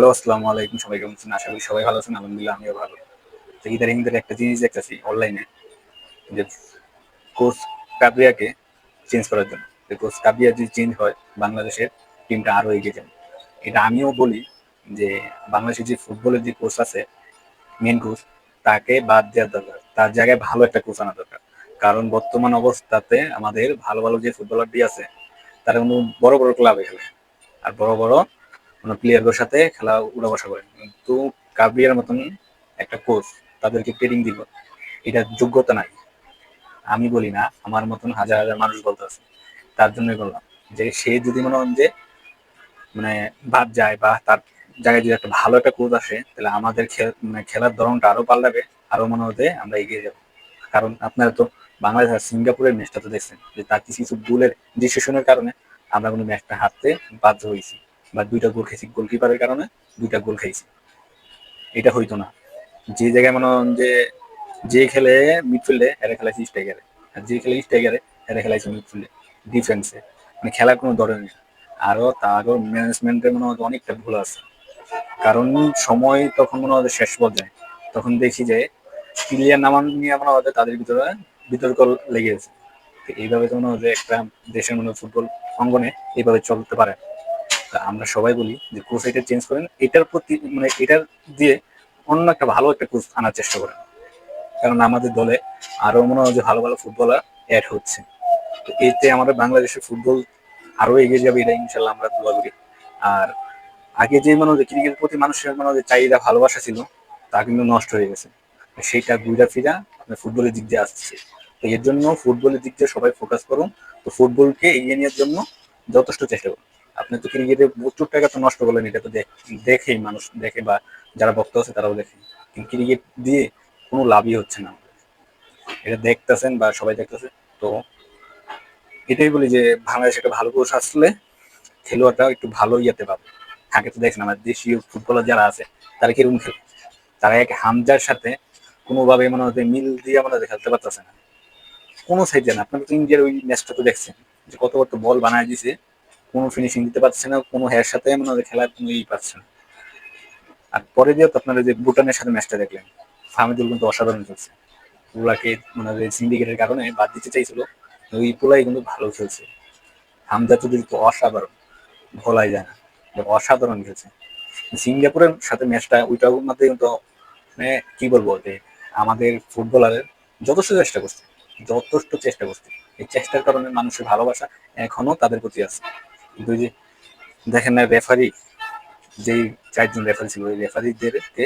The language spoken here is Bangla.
হ্যালো, আসসালামু আলাইকুম। সবাই কেমন আছেন? আশা করি সবাই ভালো আছেন। আলহামদুলিল্লাহ, আমিও ভালো। তো একটা জিনিস দেখতেছি অনলাইনে যে কোচ চেঞ্জ করার জন্য। যে কোচ যদি চেঞ্জ হয়, বাংলাদেশের টিমটা আরও এগিয়ে যাবে। এটা আমিও বলি যে, বাংলাদেশের যে ফুটবলের যে কোচ আছে মেন কোচ তাকে বাদ দেওয়ার দরকার। তার জায়গায় ভালো একটা কোচ আনা দরকার। কারণ বর্তমান অবস্থাতে আমাদের ভালো ভালো যে ফুটবলারটি আছে, তারা কিন্তু বড় বড় ক্লাবে খেলে। আর বড় বড় মানে প্লেয়ারদের সাথে খেলা উড়া বসা করে। কিন্তু কাবিয়ার মতন একটা কোচ তাদেরকে ট্রেনিং দিল। এটা যোগ্যতা নাই। আমি বলি না, আমার মতন হাজার হাজার মানুষ বলতে আছে। তার জন্যই বললাম যে, সে যদি মনে হন যে মানে বাদ যায় বা তার জায়গায় যদি একটা ভালো একটা কোচ আসে, তাহলে আমাদের মানে খেলার ধরনটা আরও পাল্টাবে, আরও মনে হতে আমরা এগিয়ে যাব। কারণ আপনারা তো বাংলাদেশ আর সিঙ্গাপুরের ম্যাচটা তো দেখছেন, যে তার কিছু কিছু ভুলের ডিসিশনের কারণে আমরা কোনো ম্যাচটা হারতে বাধ্য হয়েছি। বা দুইটা গোল খেয়েছি গোলকিপারের কারণে দুইটা গোল খাইছি। এটা হইতো না। যে জায়গায় মনে হন যে যে খেলে মিডফিল্ডে, এরা খেলাইছে স্ট্রাইকারে। আর যে খেলে স্ট্রাইকারে, এরা খেলাইছে মিডফিল্ডে, ডিফেন্সে। মানে খেলার কোনো দরে নেই। আরও তারও ম্যানেজমেন্টের মনে হয় অনেকটা ভুল আছে। কারণ সময় তখন মনে হয় শেষ পর্যায়ে। তখন দেখি যে প্লেয়ার নামান নিয়ে মনে হয় তাদের ভিতরে বিতর্ক লেগে গেছে এইভাবে তো মনে হয় একটা দেশের মনে ফুটবল অঙ্গনে এইভাবে চলতে পারে। তা আমরা সবাই বলি যে কোচ এটা চেঞ্জ করেন। এটার প্রতি মানে এটার দিয়ে অন্য একটা ভালো একটা কোচ আনার চেষ্টা করেন। কারণ আমাদের দলে আরও মনে হয় যে ভালো ভালো ফুটবলার অ্যাড হচ্ছে। তো এতে আমাদের বাংলাদেশের ফুটবল আরও এগিয়ে যাবে এটা ইনশাল্লাহ আমরা দোয়া করি। আর আগে যে মনে হয় ক্রিকেটের প্রতি মানুষের মনে হয় চাহিদা, ভালোবাসা ছিল, তা কিন্তু নষ্ট হয়ে গেছে। সেইটা ঘুরা ফিরা ফুটবলের দিক দিয়ে আসছে। এর জন্য ফুটবলের দিক দিয়ে সবাই ফোকাস করুন। তো ফুটবলকে এগিয়ে নেওয়ার জন্য যথেষ্ট চেষ্টা করুন। আপনি তো ক্রিকেটে প্রচুর টাকা তো নষ্ট করলেন, এটা তো দেখেই মানুষ দেখে বা যারা ভক্ত আছে তারাও দেখে। ক্রিকেট দিয়ে কোনো লাভই হচ্ছে না এটা দেখতেছেন বা সবাই দেখতেছে। তো এটাই বলি যে বাংলাদেশ একটা ভালো কোচ আসলে খেলোয়াড়টা একটু ভালো ইয়েতে পাবে। আগে তো দেখছেন আমার দেশীয় ফুটবলার যারা আছে, তারা কীরকম খেলে? তারা এক হামজার সাথে কোনোভাবে মনে হতে মিল দিয়ে আমাদের খেলতে পারতেছে না। কোনো সাইজে না। আপনারা তো ইন্ডিয়ার ওই ম্যাচটা তো দেখছেন যে কত কত বল বানায় দিছে। কোনো ফিনিশিং দিতে পারছে না, কোনো হেয়ার সাথে, মনে হয় খেলার কোনো ই পাচ্ছে না। আর পরে দিয়ে তো আপনারা যে ভুটানের সাথে ম্যাচটা দেখলেন ফাহমিদুল কিন্তু অসাধারণ খেলছে। পুলাকে মানে সিন্ডিকেটের কারণে বাদ দিতে চাইছিল, ওই পুলাই কিন্তু ভালো খেলছে। হামদা চৌধুরী তো অসাধারণ ভোলাই যায় না অসাধারণ খেলছে। সিঙ্গাপুরের সাথে ম্যাচটা ওইটার মধ্যে কিন্তু মানে কি বলব, যে আমাদের ফুটবলারের যথেষ্ট চেষ্টা করছে, যথেষ্ট চেষ্টা করছে। এই চেষ্টার কারণে মানুষের ভালোবাসা এখনও তাদের প্রতি আছে। দুই যে দেখেন না রেফারি যেই চারজন রেফারি ছিল ওই রেফারিদেরকে